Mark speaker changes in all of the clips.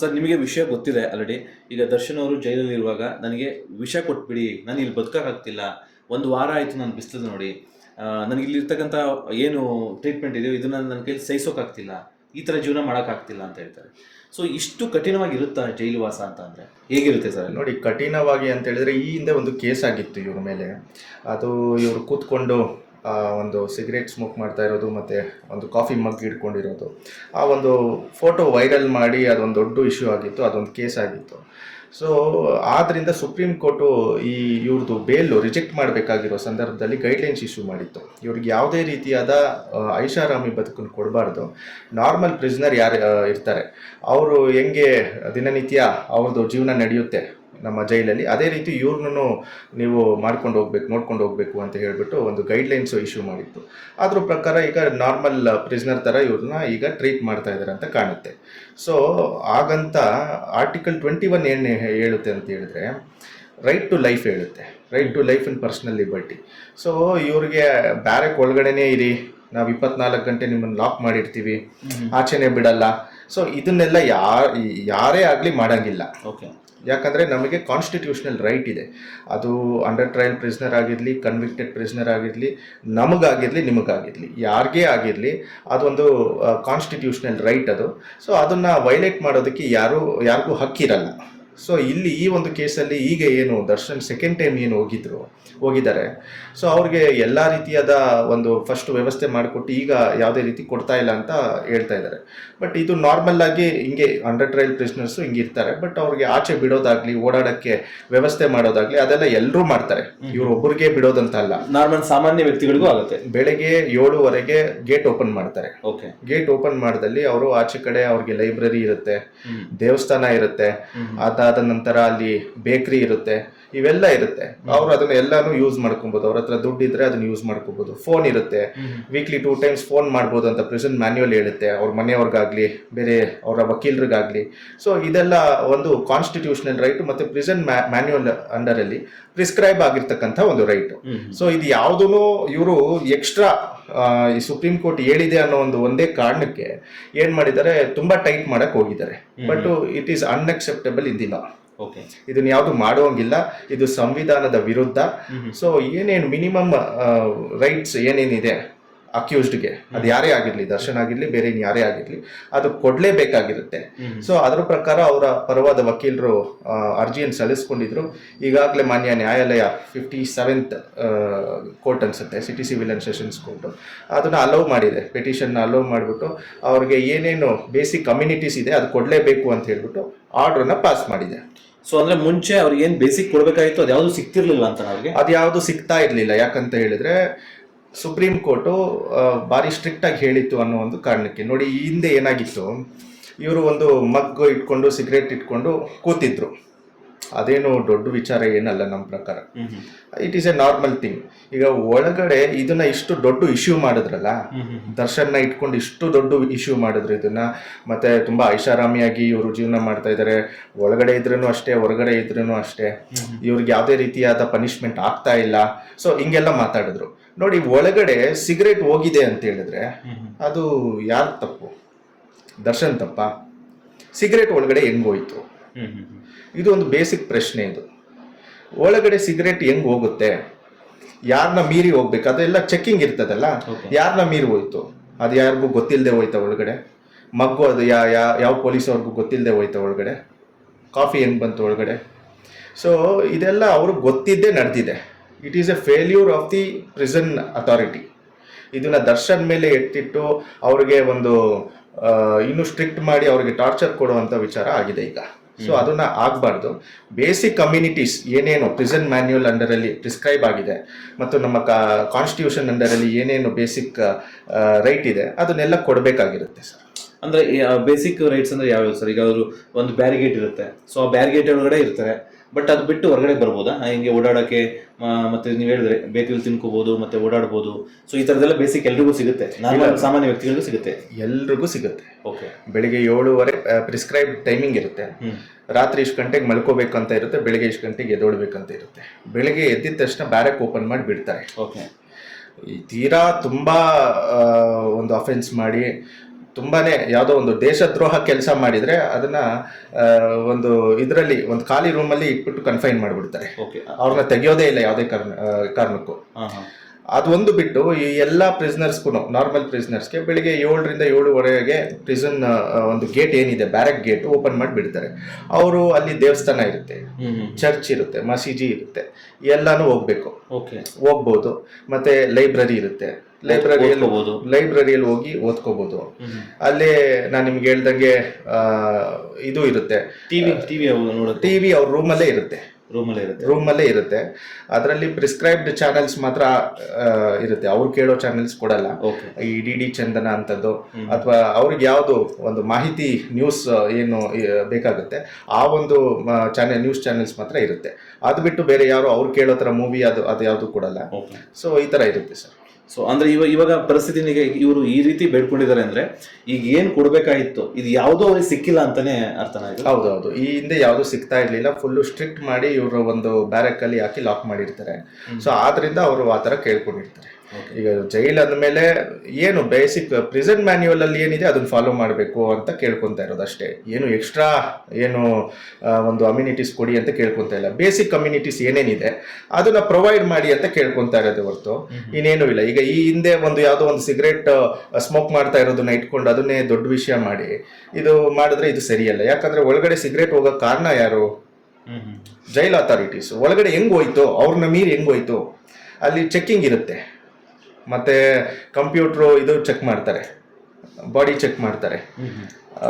Speaker 1: Sir, ನಿಮಗೆ ವಿಷಯ ಗೊತ್ತಿದೆ ಆಲ್ರೆಡಿ ಈಗ ದರ್ಶನ್ ಅವರು ಜೈಲಲ್ಲಿ ಇರುವಾಗ ನನಗೆ ವಿಷ ಕೊಟ್ಬಿಡಿ, ನಾನು ಇಲ್ಲಿ ಬದುಕೋಕ್ಕಾಗ್ತಿಲ್ಲ ಒಂದು ವಾರ ಆಯಿತು ನಾನು ಬಿಸಿಲು ನೋಡಿ. ನನಗೆ ಇಲ್ಲಿರ್ತಕ್ಕಂಥ ಏನು ಟ್ರೀಟ್ಮೆಂಟ್ ಇದೆಯೋ ಇದನ್ನ ನನ್ನ ಕೈಲಿ ಸಹಿಸೋಕ್ಕಾಗ್ತಿಲ್ಲ ಈ ಥರ ಜೀವನ ಮಾಡೋಕ್ಕಾಗ್ತಿಲ್ಲ ಅಂತ ಹೇಳ್ತಾರೆ. ಸೊ ಇಷ್ಟು ಕಠಿಣವಾಗಿರುತ್ತಾ ಜೈಲು ವಾಸ ಅಂತ ಅಂದರೆ? ಹೇಗಿರುತ್ತೆ ಸರ್
Speaker 2: ನೋಡಿ, ಕಠಿಣವಾಗಿ ಅಂತ ಹೇಳಿದ್ರೆ ಈ ಹಿಂದೆ ಒಂದು ಕೇಸ್ ಆಗಿತ್ತು ಇವ್ರ ಮೇಲೆ. ಅದು ಇವರು ಕೂತ್ಕೊಂಡು ಒಂದು ಸಿಗರೇಟ್ ಸ್ಮೋಕ್ ಮಾಡ್ತಾ ಇರೋದು ಮತ್ತು ಒಂದು ಕಾಫಿ ಮಗ್ ಹಿಡ್ಕೊಂಡಿರೋದು ಆ ಒಂದು ಫೋಟೋ ವೈರಲ್ ಮಾಡಿ ಅದೊಂದು ದೊಡ್ಡ ಇಶ್ಯೂ ಆಗಿತ್ತು, ಅದೊಂದು ಕೇಸ್ ಆಗಿತ್ತು. ಸೊ ಆದ್ದರಿಂದ ಸುಪ್ರೀಂ ಕೋರ್ಟು ಈ ಇವ್ರದ್ದು ಬೇಲು ರಿಜೆಕ್ಟ್ ಮಾಡಬೇಕಾಗಿರೋ ಸಂದರ್ಭದಲ್ಲಿ ಗೈಡ್ಲೈನ್ಸ್ ಇಶ್ಯೂ ಮಾಡಿತ್ತು. ಇವ್ರಿಗೆ ಯಾವುದೇ ರೀತಿಯಾದ ಐಷಾರಾಮಿ ಬದುಕನ್ನು ಕೊಡಬಾರ್ದು. ನಾರ್ಮಲ್ ಪ್ರಿಸ್ನರ್ ಯಾರು ಇರ್ತಾರೆ. ಅವರು ಹೆಂಗೆ ದಿನನಿತ್ಯ ಅವ್ರದ್ದು ಜೀವನ ನಡೆಯುತ್ತೆ ನಮ್ಮ ಜೈಲಲ್ಲಿ. ಅದೇ ರೀತಿ ಇವ್ರನ್ನೂ ನೀವು ಮಾಡ್ಕೊಂಡು ಹೋಗ್ಬೇಕು ನೋಡ್ಕೊಂಡು ಹೋಗ್ಬೇಕು ಅಂತ ಹೇಳಿಬಿಟ್ಟು ಒಂದು ಗೈಡ್ಲೈನ್ಸ್ ಇಶ್ಯೂ ಮಾಡಿತ್ತು. ಅದ್ರ ಪ್ರಕಾರ ಈಗ ನಾರ್ಮಲ್ ಪ್ರಿಸ್ನರ್ ಥರ ಇವ್ರನ್ನ ಈಗ ಟ್ರೀಟ್ ಮಾಡ್ತಾ ಇದ್ದಾರೆ ಅಂತ ಕಾಣುತ್ತೆ. ಸೊ ಹಾಗಂತ ಆರ್ಟಿಕಲ್ ಟ್ವೆಂಟಿ ಒನ್ ಏನು ಹೇಳುತ್ತೆ ಅಂತ ಹೇಳಿದ್ರೆ ರೈಟ್ ಟು ಲೈಫ್ ಹೇಳುತ್ತೆ. Right to life in personal liberty so ಇವ್ರಿಗೆ ಬ್ಯಾರೆಕ್ ಒಳಗಡೆನೇ ಇರಿ. ನಾವು ಇಪ್ಪತ್ನಾಲ್ಕು ಗಂಟೆ ನಿಮ್ಮನ್ನು ಲಾಕ್ ಮಾಡಿರ್ತೀವಿ. ಆಚೆನೆ ಬಿಡಲ್ಲ. ಸೊ ಇದನ್ನೆಲ್ಲ ಯಾರು ಯಾರೇ ಆಗಲಿ ಮಾಡಂಗಿಲ್ಲ.
Speaker 1: ಓಕೆ
Speaker 2: ಯಾಕಂದರೆ ನಮಗೆ ಕಾನ್ಸ್ಟಿಟ್ಯೂಷನಲ್ ರೈಟ್ ಇದೆ. ಅದು ಅಂಡರ್ ಟ್ರಯಲ್ ಪ್ರಿಸ್ನರ್ ಆಗಿರಲಿ ಕನ್ವಿಕ್ಟೆಡ್ ಪ್ರಿಸ್ನರ್ ಆಗಿರಲಿ, ನಮಗಾಗಿರಲಿ, ನಿಮಗಾಗಿರಲಿ, ಯಾರಿಗೇ ಆಗಿರಲಿ ಅದೊಂದು ಕಾನ್ಸ್ಟಿಟ್ಯೂಷನಲ್ ರೈಟ್ ಅದು. ಸೊ ಅದನ್ನು ವೈಲೇಟ್ ಮಾಡೋದಕ್ಕೆ ಯಾರೂ, ಯಾರಿಗೂ ಹಕ್ಕಿರಲ್ಲ. ಸೊ ಇಲ್ಲಿ ಈ ಒಂದು ಕೇಸಲ್ಲಿ ಈಗ ಏನು ದರ್ಶನ್ ಸೆಕೆಂಡ್ ಟೈಮ್ ಏನು ಹೋಗಿದ್ರು ಹೋಗಿದ್ದಾರೆ. ಸೊ ಅವ್ರಿಗೆ ಎಲ್ಲ ರೀತಿಯಾದ ಒಂದು ಫಸ್ಟ್ ವ್ಯವಸ್ಥೆ ಮಾಡಿಕೊಟ್ಟು ಈಗ ಯಾವುದೇ ರೀತಿ ಕೊಡ್ತಾ ಇಲ್ಲ ಅಂತ ಹೇಳ್ತಾ ಇದ್ದಾರೆ. ಬಟ್ ಇದು ನಾರ್ಮಲ್ ಆಗಿ ಹಿಂಗೆ ಅಂಡರ್ ಟ್ರಯಲ್ ಪ್ರಿಸ್ನರ್ಸು ಹಿಂಗೆ ಇರ್ತಾರೆ. ಬಟ್ ಅವ್ರಿಗೆ ಆಚೆ ಬಿಡೋದಾಗ್ಲಿ ಓಡಾಡಕ್ಕೆ ವ್ಯವಸ್ಥೆ ಮಾಡೋದಾಗ್ಲಿ ಅದೆಲ್ಲ ಎಲ್ಲರೂ ಮಾಡ್ತಾರೆ. ಇವ್ರು ಒಬ್ಬರಿಗೆ ಬಿಡೋದಂತ ಅಲ್ಲ.
Speaker 1: ನಾರ್ಮಲ್ ಸಾಮಾನ್ಯ ವ್ಯಕ್ತಿಗಳಿಗೂ ಆಗುತ್ತೆ.
Speaker 2: ಬೆಳಗ್ಗೆ ಏಳುವರೆಗೆ ಗೇಟ್ ಓಪನ್ ಮಾಡ್ತಾರೆ.
Speaker 1: ಓಕೆ
Speaker 2: ಗೇಟ್ ಓಪನ್ ಮಾಡಿದಲ್ಲಿ ಅವರು ಆಚೆ ಕಡೆ ಅವ್ರಿಗೆ ಲೈಬ್ರರಿ ಇರುತ್ತೆ ದೇವಸ್ಥಾನ ಇರುತ್ತೆ. ಅದಾದ ನಂತರ ಅಲ್ಲಿ ಬೇಕ್ರಿ ಇರುತ್ತೆ ಇವೆಲ್ಲ ಇರುತ್ತೆ. ಅವ್ರು ಅದನ್ನ ಎಲ್ಲಾನು ಯೂಸ್ ಮಾಡ್ಕೊಬೋದು. ಅವ್ರ ಹತ್ರ ದುಡ್ಡು ಇದ್ರೆ ಅದನ್ನ ಯೂಸ್ ಮಾಡ್ಕೋಬಹುದು ಫೋನ್ ಇರುತ್ತೆ. ವೀಕ್ಲಿ ಟೂ ಟೈಮ್ಸ್ ಫೋನ್ ಮಾಡ್ಬೋದು ಅಂತ ಪ್ರೆಸೆಂಟ್ ಮ್ಯಾನ್ಯುವಲ್ ಹೇಳುತ್ತೆ. ಅವ್ರ ಮನೆಯವ್ರಿಗಾಗ್ಲಿ ಬೇರೆ ಅವರ ವಕೀಲರಿಗಾಗ್ಲಿ. ಸೊ ಇದೆಲ್ಲ ಒಂದು ಕಾನ್ಸ್ಟಿಟ್ಯೂಷನಲ್ ರೈಟ್ ಮತ್ತೆ ಪ್ರಿಸನ್ ಮ್ಯಾನ್ಯುವಲ್ ಅಂಡರ್ ಅಲ್ಲಿ ಪ್ರಿಸ್ಕ್ರೈಬ್ ಆಗಿರ್ತಕ್ಕಂಥ ಒಂದು ರೈಟ್ ಸೊ ಇದು ಯಾವುದೂ ಇವರು ಎಕ್ಸ್ಟ್ರಾ ಈ ಸುಪ್ರೀಂ ಕೋರ್ಟ್ ಹೇಳಿದೆ ಅನ್ನೋ ಒಂದು ಒಂದೇ ಕಾರಣಕ್ಕೆ ಏನ್ ಮಾಡಿದ್ದಾರೆ ತುಂಬಾ ಟೈಟ್ ಮಾಡಕ್ ಹೋಗಿದ್ದಾರೆ. But it is unacceptable in the ಇದನ್ನ ಯಾವುದು ಮಾಡುವಂಗಿಲ್ಲ ಇದು ಸಂವಿಧಾನದ ವಿರುದ್ಧ. ಸೊ ಏನೇನು ಮಿನಿಮಮ್ ರೈಟ್ಸ್ ಏನೇನಿದೆ ಅಕ್ಯೂಸ್ಡ್ಗೆ ಅದು ಯಾರೇ ಆಗಿರಲಿ ದರ್ಶನ್ ಆಗಿರಲಿ ಬೇರೆ ಇನ್ ಯಾರೇ ಆಗಿರಲಿ ಅದು ಕೊಡ್ಲೇಬೇಕಾಗಿರುತ್ತೆ ಸೊ ಅದರ ಪ್ರಕಾರ ಅವರ ಪರವಾದ ವಕೀಲರು ಅರ್ಜಿಯನ್ನು ಸಲ್ಲಿಸ್ಕೊಂಡಿದ್ರು. ಈಗಾಗಲೇ ಮಾನ್ಯ ನ್ಯಾಯಾಲಯ ಫಿಫ್ಟಿ ಸೆವೆಂತ್ ಕೋರ್ಟ್ ಅನ್ಸುತ್ತೆ city civil and sessions court ಅದನ್ನ ಅಲೋವ್ ಮಾಡಿದೆ ಪೆಟಿಷನ್ ಅಲೋವ್ ಮಾಡಿಬಿಟ್ಟು ಅವ್ರಿಗೆ ಏನೇನು ಬೇಸಿಕ್ ಕಮ್ಯುನಿಟೀಸ್ ಇದೆ ಅದು ಕೊಡಲೇಬೇಕು ಅಂತ ಹೇಳ್ಬಿಟ್ಟು ಆರ್ಡ್ರನ್ನ ಪಾಸ್ ಮಾಡಿದೆ.
Speaker 1: ಸೊ ಅಂದ್ರೆ ಮುಂಚೆ ಅವ್ರಿಗೆ ಏನ್ ಬೇಸಿಕ್ ಕೊಡ್ಬೇಕಾಗಿತ್ತು, ಅದು ಯಾವುದು ಸಿಕ್ತಿರ್ಲಿಲ್ಲ ಅಂತ ಅವ್ರಿಗೆ
Speaker 2: ಅದು ಯಾವುದು ಸಿಗ್ತಾ ಇರಲಿಲ್ಲ. ಯಾಕಂತ ಹೇಳಿದ್ರೆ, ಸುಪ್ರೀಂ ಕೋರ್ಟು ಭಾರಿ ಸ್ಟ್ರಿಕ್ಟ್ ಆಗಿ ಹೇಳಿತ್ತು ಅನ್ನೋ ಒಂದು ಕಾರಣಕ್ಕೆ. ನೋಡಿ, ಈ ಹಿಂದೆ ಏನಾಗಿತ್ತು, ಇವರು ಒಂದು ಮಗ್ ಇಟ್ಕೊಂಡು ಸಿಗರೇಟ್ ಇಟ್ಕೊಂಡು ಕೂತಿದ್ರು. ಅದೇನು ದೊಡ್ಡ ವಿಚಾರ ಏನಲ್ಲ ನಮ್ಮ ಪ್ರಕಾರ. It is a normal thing ಈಗ ಒಳಗಡೆ ಇದನ್ನ ಇಷ್ಟು ದೊಡ್ಡ ಇಶ್ಯೂ ಮಾಡಿದ್ರಲ್ಲ ದರ್ಶನ್ನ ಇಟ್ಕೊಂಡು ಇಷ್ಟು ದೊಡ್ಡ ಇಶ್ಯೂ ಮಾಡಿದ್ರು ಇದನ್ನ. ಮತ್ತೆ ತುಂಬಾ ಐಷಾರಾಮಿಯಾಗಿ ಇವರು ಜೀವನ ಮಾಡ್ತಾ ಇದ್ದಾರೆ ಒಳಗಡೆ ಇದ್ರೂ ಅಷ್ಟೇ ಹೊರಗಡೆ ಇದ್ರೂ ಅಷ್ಟೇ. ಇವ್ರಿಗೆ ಯಾವುದೇ ರೀತಿಯಾದ ಪನಿಷ್ಮೆಂಟ್ ಆಗ್ತಾ ಇಲ್ಲ. ಸೊ ಹಿಂಗೆಲ್ಲ ಮಾತಾಡಿದ್ರು. ನೋಡಿ ಒಳಗಡೆ ಸಿಗರೇಟ್ ಹೋಗಿದೆ ಅಂತ ಹೇಳಿದ್ರೆ ಅದು ಯಾರ ತಪ್ಪು? ದರ್ಶನ್ ತಪ್ಪ? ಸಿಗರೇಟ್ ಒಳಗಡೆ ಹೆಂಗ್ ಹೋಯ್ತು? ಇದು ಒಂದು ಬೇಸಿಕ್ ಪ್ರಶ್ನೆ ಇದು. ಒಳಗಡೆ ಸಿಗರೇಟ್ ಹೆಂಗ್ ಹೋಗುತ್ತೆ? ಯಾರನ್ನ ಮೀರಿ ಹೋಗ್ಬೇಕು? ಅದೆಲ್ಲ ಚೆಕ್ಕಿಂಗ್ ಇರ್ತದಲ್ಲ. ಯಾರನ್ನ ಮೀರಿ ಹೋಯ್ತು? ಅದು ಯಾರಿಗೂ ಗೊತ್ತಿಲ್ಲದೆ ಹೋಯ್ತಾ ಒಳಗಡೆ? ಮಗ್ಗು ಅದು ಯಾ ಯಾ- ಯಾವ ಪೊಲೀಸ್ ಅವ್ರಿಗೂ ಗೊತ್ತಿಲ್ಲದೆ ಹೋಯ್ತಾ ಒಳಗಡೆ? ಕಾಫಿ ಹೆಂಗ್ ಬಂತು ಒಳಗಡೆ? ಸೊ ಇದೆಲ್ಲ ಅವ್ರಿಗೆ ಗೊತ್ತಿದ್ದೇ ನಡೆದಿದೆ. It is a failure of the prison authority ಇದನ್ನ ದರ್ಶನ್ ಮೇಲೆ ಎತ್ತಿಟ್ಟು ಅವ್ರಿಗೆ ಒಂದು ಇನ್ನೂ ಸ್ಟ್ರಿಕ್ಟ್ ಮಾಡಿ ಅವ್ರಿಗೆ ಟಾರ್ಚರ್ ಕೊಡುವಂತ ವಿಚಾರ ಆಗಿದೆ ಈಗ. ಸೊ ಅದನ್ನ ಆಗಬಾರ್ದು. ಬೇಸಿಕ್ ಕಮ್ಯುನಿಟೀಸ್ ಏನೇನು ಪ್ರಿಸನ್ ಮ್ಯಾನ್ಯುಯಲ್ ಅಂಡರಲ್ಲಿ ಪ್ರಿಸ್ಕ್ರೈಬ್ ಆಗಿದೆ ಮತ್ತು ನಮ್ಮ ಕಾನ್ಸ್ಟಿಟ್ಯೂಷನ್ ಅಂಡರಲ್ಲಿ ಏನೇನು ಬೇಸಿಕ್ ರೈಟ್ ಇದೆ, ಅದನ್ನೆಲ್ಲ ಕೊಡಬೇಕಾಗಿರುತ್ತೆ ಸರ್.
Speaker 1: ಅಂದ್ರೆ ಬೇಸಿಕ್ ರೈಟ್ಸ್ ಅಂದ್ರೆ ಯಾವ್ಯಾವ ಸರ್? ಈಗ ಅವರು ಒಂದು ಬ್ಯಾರಿಗೇಟ್ ಇರುತ್ತೆ. ಸೊ ಆ ಬ್ಯಾರಿಗೇಟ್ ಒಳಗಡೆ ಇರ್ತಾರೆ. ಬಟ್ ಅದು ಬಿಟ್ಟು ಹೊರಗಡೆ ಬರ್ಬೋದಾ? ಹಿಂಗೆ ಓಡಾಡೋಕ್ಕೆ ಮತ್ತೆ ನೀವು ಹೇಳಿದ್ರೆ ಬೇಕರಿ ತಿನ್ಕೋಬಹುದು ಮತ್ತೆ ಓಡಾಡ್ಬೋದು. ಸೊ ಈ ತರದೆಲ್ಲ ಬೇಸಿಕ್ ಎಲ್ರಿಗೂ ಸಿಗುತ್ತೆ. ನಾರ್ಮಲ್ ಸಾಮಾನ್ಯ ವ್ಯಕ್ತಿಗಳಿಗೂ ಸಿಗುತ್ತೆ.
Speaker 2: ಎಲ್ರಿಗೂ ಸಿಗುತ್ತೆ.
Speaker 1: ಓಕೆ
Speaker 2: ಬೆಳಿಗ್ಗೆ ಏಳುವರೆ ಪ್ರಿಸ್ಕ್ರೈಬ್ ಟೈಮಿಂಗ್ ಇರುತ್ತೆ. ರಾತ್ರಿ ಇಷ್ಟು ಗಂಟೆಗೆ ಮಲ್ಕೋಬೇಕಂತ ಇರುತ್ತೆ ಬೆಳಿಗ್ಗೆ ಇಷ್ಟು ಗಂಟೆಗೆ ಎದ್ದೋಳ್ಬೇಕಂತ ಇರುತ್ತೆ. ಬೆಳಿಗ್ಗೆ ಎದ್ದಿದ ತಕ್ಷಣ ಬ್ಯಾರಕ್ ಓಪನ್ ಮಾಡಿ ಬಿಡ್ತಾರೆ.
Speaker 1: ಓಕೆ
Speaker 2: ಈ ತೀರಾ ತುಂಬ ಒಂದು ಅಫೆನ್ಸ್ ಮಾಡಿ ತುಂಬಾನೇ ಯಾವುದೋ ಒಂದು ದೇಶದ್ರೋಹ ಕೆಲಸ ಮಾಡಿದ್ರೆ ಅದನ್ನ ಒಂದು ಇದರಲ್ಲಿ ಒಂದು ಖಾಲಿ ರೂಮಲ್ಲಿ ಇಟ್ಬಿಟ್ಟು ಕನ್ಫೈನ್ ಮಾಡಿಬಿಡ್ತಾರೆ.
Speaker 1: ಓಕೆ
Speaker 2: ಅವ್ರನ್ನ ತೆಗೆಯೋದೇ ಇಲ್ಲ ಯಾವುದೇ ಕಾರಣ ಕಾರಣಕ್ಕೂ. ಅದೊಂದು ಬಿಟ್ಟು ಈ ಎಲ್ಲ ಪ್ರಿಸ್ನರ್ಸ್ಗೂ ನಾರ್ಮಲ್ ಪ್ರಿಸ್ನರ್ಸ್ಗೆ ಬೆಳಿಗ್ಗೆ ಏಳರಿಂದ ಏಳುವರೆಗೆ ಪ್ರಿಸನ್ ಒಂದು ಗೇಟ್ ಏನಿದೆ ಬ್ಯಾರಕ್ ಗೇಟ್ ಓಪನ್ ಮಾಡಿ ಬಿಡ್ತಾರೆ ಅವರು ಅಲ್ಲಿ ದೇವಸ್ಥಾನ ಇರುತ್ತೆ ಚರ್ಚ್ ಇರುತ್ತೆ ಮಸೀಜಿ ಇರುತ್ತೆ ಎಲ್ಲಾನು ಹೋಗ್ಬೇಕು.
Speaker 1: ಓಕೆ
Speaker 2: ಹೋಗ್ಬೋದು ಮತ್ತೆ ಲೈಬ್ರರಿ ಇರುತ್ತೆ. ಲೈಬ್ರರಿಯಲ್ಲಿ
Speaker 1: ಹೋಗ್ಬೋದು
Speaker 2: ಲೈಬ್ರರಿಯಲ್ಲಿ ಹೋಗಿ ಓದ್ಕೋಬಹುದು ಅಲ್ಲಿ ನಾನು ನಿಮ್ಗೆ ಹೇಳ್ದಂಗೆ ಇದು ಇರುತ್ತೆ.
Speaker 1: ಟಿವಿ ಟಿವಿ
Speaker 2: ಟಿವಿ ಅವ್ರ ರೂಮಲ್ಲೇ ಇರುತ್ತೆ.
Speaker 1: ರೂಮಲ್ಲೇ ಇರುತ್ತೆ.
Speaker 2: ರೂಮಲ್ಲೇ ಇರುತ್ತೆ. ಅದರಲ್ಲಿ ಪ್ರಿಸ್ಕ್ರೈಬ್ಡ್ ಚಾನೆಲ್ಸ್ ಮಾತ್ರ ಇರುತ್ತೆ. ಅವ್ರು ಕೇಳೋ ಚಾನೆಲ್ಸ್ ಕೊಡಲ್ಲ. ಈ ಡಿ ಡಿ ಚಂದನ ಅಂತದ್ದು. ಅಥವಾ ಅವ್ರಿಗೆ ಯಾವುದು ಒಂದು ಮಾಹಿತಿ ನ್ಯೂಸ್ ಏನು ಬೇಕಾಗುತ್ತೆ ಆ ಒಂದು ಚಾನೆಲ್ ನ್ಯೂಸ್ ಚಾನೆಲ್ಸ್ ಮಾತ್ರ ಇರುತ್ತೆ. ಅದು ಬಿಟ್ಟು ಬೇರೆ ಯಾರು ಅವ್ರು ಕೇಳೋ ಥರ ಮೂವಿ ಅದು ಅದು ಯಾವುದು ಕೊಡಲ್ಲ ಸೊ ಈ ಥರ ಇರುತ್ತೆ ಸರ್
Speaker 1: ಸೊ ಅಂದ್ರೆ ಇವಾಗ ಇವಾಗ ಪರಿಸ್ಥಿತಿನಿಗೆ ಇವರು ಈ ರೀತಿ ಬೇಡ್ಕೊಂಡಿದ್ದಾರೆ ಅಂದ್ರೆ ಈಗ ಏನ್ ಕೊಡ್ಬೇಕಾಗಿತ್ತು? ಇದು ಯಾವುದೋ ಅವ್ರಿಗೆ ಸಿಕ್ಕಿಲ್ಲ ಅಂತಾನೆ ಅರ್ಥ ಆಯ್ತು.
Speaker 2: ಹೌದು ಹೌದು ಈ ಹಿಂದೆ ಯಾವುದು ಸಿಗ್ತಾ ಇರ್ಲಿಲ್ಲ. ಫುಲ್ ಸ್ಟ್ರಿಕ್ಟ್ ಮಾಡಿ ಇವರು ಒಂದು ಬ್ಯಾರಕ್ ಅಲ್ಲಿ ಹಾಕಿ ಲಾಕ್ ಮಾಡಿರ್ತಾರೆ. ಸೊ ಆದ್ರಿಂದ ಅವರು ಆ ಥರ ಕೇಳ್ಕೊಂಡಿರ್ತಾರೆ. ಈಗ ಜೈಲ್ ಅಂದಮೇಲೆ ಏನು ಬೇಸಿಕ್ ಪ್ರಿಸನ್ ಮ್ಯಾನ್ಯುವಲ್ ಅಲ್ಲಿ ಏನಿದೆ ಅದನ್ನ ಫಾಲೋ ಮಾಡಬೇಕು ಅಂತ ಕೇಳ್ಕೊಂತ ಇರೋದು ಅಷ್ಟೇ. ಏನು ಎಕ್ಸ್ಟ್ರಾ ಏನು ಒಂದು ಅಮ್ಯುನಿಟೀಸ್ ಕೊಡಿ ಅಂತ ಕೇಳ್ಕೊಂತ ಇಲ್ಲ. ಬೇಸಿಕ್ ಕಮ್ಯುನಿಟೀಸ್ ಏನೇನಿದೆ ಅದನ್ನ ಪ್ರೊವೈಡ್ ಮಾಡಿ ಅಂತ ಕೇಳ್ಕೊಂತ ಇರೋದು ಹೊರತು. ಇನ್ನೇನು ಇಲ್ಲ. ಈಗ ಈ ಹಿಂದೆ ಒಂದು ಯಾವುದೋ ಒಂದು ಸಿಗರೇಟ್ ಸ್ಮೋಕ್ ಮಾಡ್ತಾ ಇರೋದನ್ನ ಇಟ್ಕೊಂಡು ಅದನ್ನೇ ದೊಡ್ಡ ವಿಷಯ ಮಾಡಿ. ಇದು ಮಾಡಿದ್ರೆ ಇದು ಸರಿಯಲ್ಲ. ಯಾಕಂದ್ರೆ ಒಳಗಡೆ ಸಿಗರೇಟ್ ಹೋಗೋ ಕಾರಣ ಯಾರು? ಜೈಲ್ ಅಥಾರಿಟೀಸ್ ಒಳಗಡೆ ಹೆಂಗ್ ಹೋಯ್ತು? ಅವ್ರನ್ನ ಮೀರಿ ಹೆಂಗ್ ಹೋಯ್ತು? ಅಲ್ಲಿ ಚೆಕ್ಕಿಂಗ್ ಇರುತ್ತೆ. ಮತ್ತೆ ಕಂಪ್ಯೂಟ್ರು ಇದು ಚೆಕ್ ಮಾಡ್ತಾರೆ. ಬಾಡಿ ಚೆಕ್ ಮಾಡ್ತಾರೆ.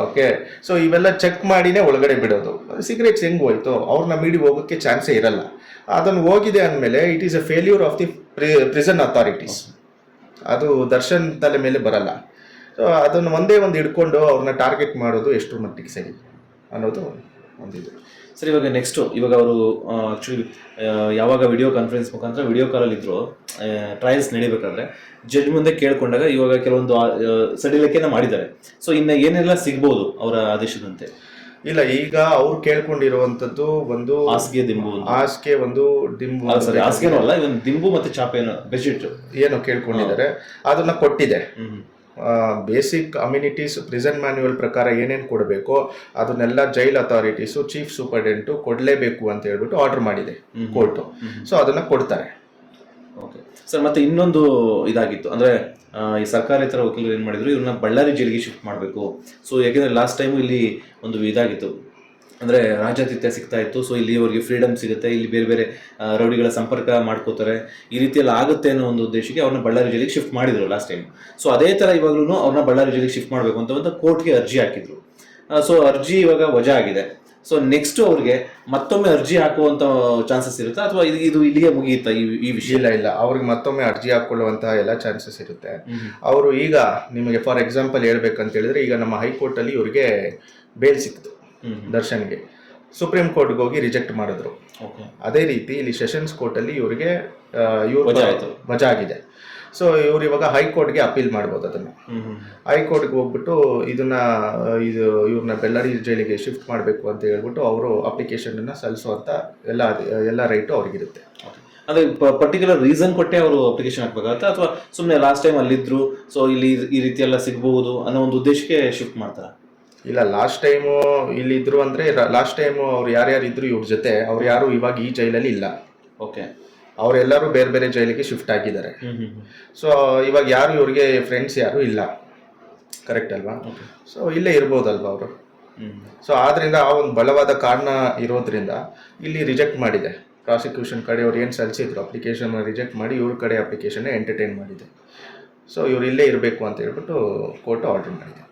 Speaker 2: ಓಕೆ ಸೊ ಇವೆಲ್ಲ ಚೆಕ್ ಮಾಡಿನೇ ಒಳಗಡೆ ಬಿಡೋದು. ಸಿಗರೇಟ್ಸ್ ಹೆಂಗ್ ಹೋಯ್ತು ಅವ್ರನ್ನ ಮೀಡಿ ಹೋಗೋಕ್ಕೆ ಚಾನ್ಸೇ ಇರಲ್ಲ. ಅದನ್ನು ಹೋಗಿದೆ ಅಂದಮೇಲೆ it is a failure of the prison authorities ಅದು ದರ್ಶನ್ ತಲೆ ಮೇಲೆ ಬರಲ್ಲ. ಸೊ ಅದನ್ನು ಒಂದೇ ಒಂದು ಹಿಡ್ಕೊಂಡು ಅವ್ರನ್ನ ಟಾರ್ಗೆಟ್ ಮಾಡೋದು ಎಷ್ಟು ಮಟ್ಟಿಗೆ ಸರಿ ಅನ್ನೋದು ಒಂದಿದು
Speaker 1: ಸರ್ ಇವಾಗ ನೆಕ್ಸ್ಟು ಇವಾಗ ಅವರು ಆಕ್ಚುಲಿ ಯಾವಾಗ ವಿಡಿಯೋ ಕಾನ್ಫರೆನ್ಸ್ ಮುಖಾಂತರ ವಿಡಿಯೋ ಕಾಲಲ್ಲಿ ಇದ್ರು ಟ್ರಯಲ್ಸ್ ನಡಿಬೇಕಾದ್ರೆ ಜಡ್ಜ್ ಮುಂದೆ ಕೇಳ್ಕೊಂಡಾಗ ಇವಾಗ ಕೆಲವೊಂದು ಸಡಿಲಿಕೆನ ಮಾಡಿದ್ದಾರೆ. ಸೊ ಇನ್ನು ಏನೆಲ್ಲ ಸಿಗ್ಬೋದು ಅವರ ಆದೇಶದಂತೆ?
Speaker 2: ಇಲ್ಲ ಈಗ ಅವ್ರು ಕೇಳ್ಕೊಂಡಿರುವಂತದ್ದು ಒಂದು
Speaker 1: ಹಾಸಿಗೆ ದಿಂಬು
Speaker 2: ಹಾಸಿಗೆ ಒಂದು ದಿಂಬು
Speaker 1: ಸರಿ ಹಾಸಿಗೆನೂ ಅಲ್ಲ ದಿಂಬು ಮತ್ತೆ ಚಾಪೆನೋ ಬೆಡ್ಶೀಟ್.
Speaker 2: ಏನೋ ಕೇಳ್ಕೊಂಡಿದ್ದಾರೆ. ಅದನ್ನ ಕೊಟ್ಟಿದೆ. ಬೇಸಿಕ್ ಅಮ್ಯುನಿಟೀಸ್ ಪ್ರಿಸೆಂಟ್ ಮ್ಯಾನ್ಯುವಲ್ ಪ್ರಕಾರ ಏನೇನು ಕೊಡಬೇಕೋ ಅದನ್ನೆಲ್ಲ ಜೈಲ್ ಅಥಾರಿಟೀಸು ಚೀಫ್ ಸೂಪರ್ಡೆಂಟು ಕೊಡಲೇಬೇಕು ಅಂತ ಹೇಳ್ಬಿಟ್ಟು ಆರ್ಡರ್ ಮಾಡಿದೆ ಕೋರ್ಟು ಸೊ ಅದನ್ನು ಕೊಡ್ತಾರೆ.
Speaker 1: ಓಕೆ ಸರ್ ಮತ್ತೆ ಇನ್ನೊಂದು ಇದಾಗಿತ್ತು. ಅಂದರೆ ಈ ಸರ್ಕಾರಿ ಸರ್ಕಾರೇತರ ವಕೀಲರು ಏನು ಮಾಡಿದ್ರು? ಇವ್ರನ್ನ ಬಳ್ಳಾರಿ ಜೈಲಿಗೆ ಶಿಫ್ಟ್ ಮಾಡಬೇಕು. ಸೊ ಯಾಕೆಂದರೆ ಲಾಸ್ಟ್ ಟೈಮು ಇಲ್ಲಿ ಒಂದು ಇದಾಗಿತ್ತು ಅಂದ್ರೆ ರಾಜಾತಿಥ್ಯ ಸಿಗ್ತಾ ಇತ್ತು. ಸೊ ಇಲ್ಲಿ ಅವರಿಗೆ ಫ್ರೀಡಮ್ ಸಿಗುತ್ತೆ. ಇಲ್ಲಿ ಬೇರೆ ಬೇರೆ ರೌಡಿಗಳ ಸಂಪರ್ಕ ಮಾಡ್ಕೋತಾರೆ. ಈ ರೀತಿಯೆಲ್ಲ ಆಗುತ್ತೆ ಅನ್ನೋ ಒಂದು ಉದ್ದೇಶಕ್ಕೆ ಅವ್ರನ್ನ ಬಳ್ಳಾರಿ ಜಿಲ್ಲೆಗೆ ಶಿಫ್ಟ್ ಮಾಡಿದ್ರು ಲಾಸ್ಟ್ ಟೈಮ್ ಸೊ ಅದೇ ಥರ ಇವಾಗಲೂ ಅವ್ರನ್ನ ಬಳ್ಳಾರಿ ಜಿಲ್ಲೆಗೆ ಶಿಫ್ಟ್ ಮಾಡಬೇಕು ಅಂತ ಒಂದು ಕೋರ್ಟ್ಗೆ ಅರ್ಜಿ ಹಾಕಿದ್ರು. ಸೊ ಅರ್ಜಿ ಇವಾಗ ವಜಾ ಆಗಿದೆ. ಸೊ ನೆಕ್ಸ್ಟ್ ಅವ್ರಿಗೆ ಮತ್ತೊಮ್ಮೆ ಅರ್ಜಿ ಹಾಕುವಂತ ಚಾನ್ಸಸ್ ಇರುತ್ತೆ? ಅಥವಾ ಇದು ಇದು ಇಲ್ಲಿಗೆ ಮುಗಿಯುತ್ತಾ ಈ ಈ ವಿಷಯ?
Speaker 2: ಇಲ್ಲ ಇಲ್ಲ. ಅವ್ರಿಗೆ ಮತ್ತೊಮ್ಮೆ ಅರ್ಜಿ ಹಾಕೊಳ್ಳುವಂತಹ ಎಲ್ಲ ಚಾನ್ಸಸ್ ಇರುತ್ತೆ. ಅವರು ಈಗ ನಿಮಗೆ ಫಾರ್ ಎಕ್ಸಾಂಪಲ್ ಹೇಳ್ಬೇಕಂತ ಹೇಳಿದ್ರೆ ಈಗ ನಮ್ಮ ಹೈಕೋರ್ಟ್ ಅಲ್ಲಿ ಇವರಿಗೆ ಬೇಲ್ ಸಿಕ್ತು. ದರ್ಶನ್ಗೆ. ಸುಪ್ರೀಂ ಕೋರ್ಟ್ಗೆ ಹೋಗಿ ರಿಜೆಕ್ಟ್ ಮಾಡಿದ್ರು. ಅದೇ ರೀತಿ ಇಲ್ಲಿ ಸೆಷನ್ಸ್ ಕೋರ್ಟ್ ಅಲ್ಲಿ ಇವರಿಗೆ ಇವ್ರು
Speaker 1: ವಜಾ
Speaker 2: ಆಗಿದೆ. ಸೊ ಇವ್ರು ಇವಾಗ ಹೈಕೋರ್ಟ್ಗೆ ಅಪೀಲ್ ಮಾಡ್ಬೋದು ಅದನ್ನು. ಹೈಕೋರ್ಟ್ಗೆ ಹೋಗ್ಬಿಟ್ಟು ಇದನ್ನ ಇದು ಇವ್ರನ್ನ ಬೆಳ್ಳಾರಿ ಜೈಲಿಗೆ ಶಿಫ್ಟ್ ಮಾಡಬೇಕು ಅಂತ ಹೇಳ್ಬಿಟ್ಟು ಅವರು ಅಪ್ಲಿಕೇಶನ್ ಅನ್ನ ಸಲ್ಲಿಸುವಂತ ಎಲ್ಲ ಎಲ್ಲ ರೈಟು ಅವ್ರಿಗಿರುತ್ತೆ.
Speaker 1: ಅಂದ್ರೆ ಪರ್ಟಿಕ್ಯುಲರ್ ರೀಸನ್ ಕೊಟ್ಟೆ ಅವರು ಅಪ್ಲಿಕೇಶನ್ ಹಾಕ್ಬೇಕಾಗತ್ತಾ? ಅಥವಾ ಸುಮ್ಮನೆ ಲಾಸ್ಟ್ ಟೈಮ್ ಅಲ್ಲಿದ್ರು ಸೊ ಇಲ್ಲಿ ಈ ರೀತಿ ಎಲ್ಲ ಸಿಗಬಹುದು ಅನ್ನೋ ಒಂದು ಉದ್ದೇಶಕ್ಕೆ ಶಿಫ್ಟ್ ಮಾಡ್ತಾರ?
Speaker 2: ಇಲ್ಲ ಲಾಸ್ಟ್ ಟೈಮು ಇಲ್ಲಿ ಇದ್ರು ಅಂದ್ರೆ ಲಾಸ್ಟ್ ಟೈಮು ಅವ್ರು ಯಾರ್ಯಾರು ಇದ್ರು ಇವ್ರ ಜೊತೆ ಅವ್ರು ಯಾರು ಇವಾಗ ಈ ಜೈಲಲ್ಲಿ ಇಲ್ಲ.
Speaker 1: ಓಕೆ
Speaker 2: ಅವರೆಲ್ಲರೂ ಬೇರೆ ಬೇರೆ ಜೈಲಿಗೆ ಶಿಫ್ಟ್ ಆಗಿದ್ದಾರೆ. ಸೊ ಇವಾಗ ಯಾರು ಇವ್ರಿಗೆ ಫ್ರೆಂಡ್ಸ್ ಯಾರು ಇಲ್ಲ. ಕರೆಕ್ಟ್ ಅಲ್ವಾ? ಸೊ ಇಲ್ಲೇ ಇರ್ಬೋದಲ್ವಾ ಅವರು? ಸೊ ಆದ್ರಿಂದ ಆ ಒಂದು ಬಲವಾದ ಕಾರಣ ಇರೋದ್ರಿಂದ ಇಲ್ಲಿ ರಿಜೆಕ್ಟ್ ಮಾಡಿದೆ. ಪ್ರಾಸಿಕ್ಯೂಷನ್ ಕಡೆ ಅವ್ರು ಏನು ಸಲ್ಲಿಸಿದ್ರು ಅಪ್ಲಿಕೇಶನ್ ರಿಜೆಕ್ಟ್ ಮಾಡಿ ಇವ್ರ ಕಡೆ ಅಪ್ಲಿಕೇಶನ್ ಎಂಟರ್ಟೈನ್ ಮಾಡಿದೆ. ಸೊ ಇವ್ರು ಇಲ್ಲೇ ಇರಬೇಕು ಅಂತ ಹೇಳ್ಬಿಟ್ಟು ಕೋರ್ಟ್ ಆರ್ಡರ್ ಮಾಡಿದೆ.